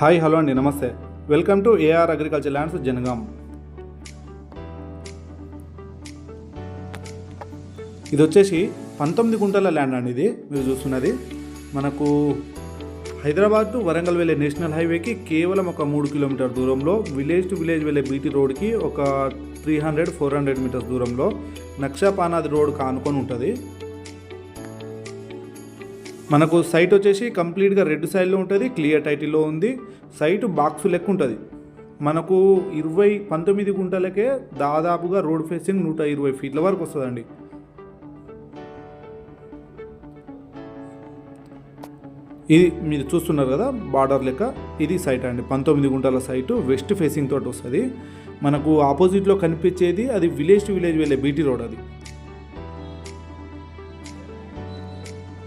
Hi hello అండి నమస్తే. Welcome to AR agriculture lands Jangaon. ఇది వచ్చేసి పంతొమ్మిది గుంటల ల్యాండ్ అండి ఇది మీరు చూస్తున్నది. మనకు హైదరాబాద్ టు వరంగల్ వెళ్ళే నేషనల్ హైవేకి కేవలం ఒక మూడు కిలోమీటర్ దూరంలో విలేజ్ టు విలేజ్ వెళ్ళే బీటీ రోడ్కి ఒక three hundred four hundred meters దూరంలో నక్షాపానాది రోడ్ కానుకొని ఉంటుంది. మనకు సైట్ వచ్చేసి కంప్లీట్గా రెడ్ సైడ్లో ఉంటుంది క్లియర్ టైటిల్లో ఉంది. సైట్ బాక్స్ లెక్క ఉంటుంది. మనకు ఇరవై పంతొమ్మిది గుంటలకే దాదాపుగా రోడ్ ఫేసింగ్ నూట ఇరవై ఫీట్ల వరకు వస్తుందండి. ఇది మీరు చూస్తున్నారు కదా బార్డర్ లెక్క. ఇది సైట్ అండి. పంతొమ్మిది గుంటల సైటు వెస్ట్ ఫేసింగ్ తోటి వస్తుంది. మనకు ఆపోజిట్లో కనిపించేది అది విలేజ్ టు విలేజ్ వెళ్ళే బీటీ రోడ్ అది.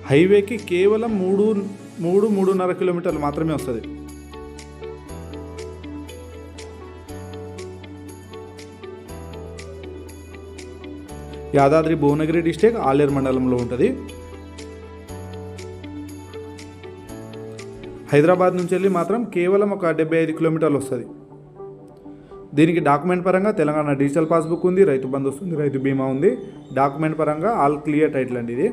హైవేకి కేవలం మూడు మూడు మూడున్నర కిలోమీటర్లు మాత్రమే వస్తుంది. యాదాద్రి భువనగిరి డిస్టిక్ ఆలేరు మండలంలో ఉంటుంది. హైదరాబాద్ నుంచి వెళ్ళి మాత్రం కేవలం ఒక డెబ్బై ఐదు కిలోమీటర్లు వస్తుంది. దీనికి డాక్యుమెంట్ పరంగా తెలంగాణ డిజిటల్ పాస్బుక్ ఉంది రైతు బంధు వస్తుంది రైతు బీమా ఉంది. డాక్యుమెంట్ పరంగా ఆల్ క్లియర్ టైటిల్ అండి ఇది.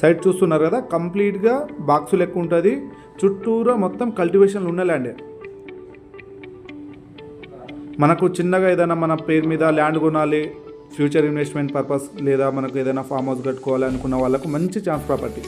సైడ్ చూస్తున్నారు కదా కంప్లీట్గా బాక్సు లెక్క ఉంటుంది. చుట్టూరా మొత్తం కల్టివేషన్లు ఉన్న ల్యాండే. మనకు చిన్నగా ఏదైనా మన పేరు మీద ల్యాండ్ కొనాలి ఫ్యూచర్ ఇన్వెస్ట్మెంట్ పర్పస్ లేదా మనకు ఏదైనా ఫామ్ హౌస్ కట్టుకోవాలి అనుకున్న వాళ్ళకు మంచి ఛాన్స్ ప్రాపర్టీ.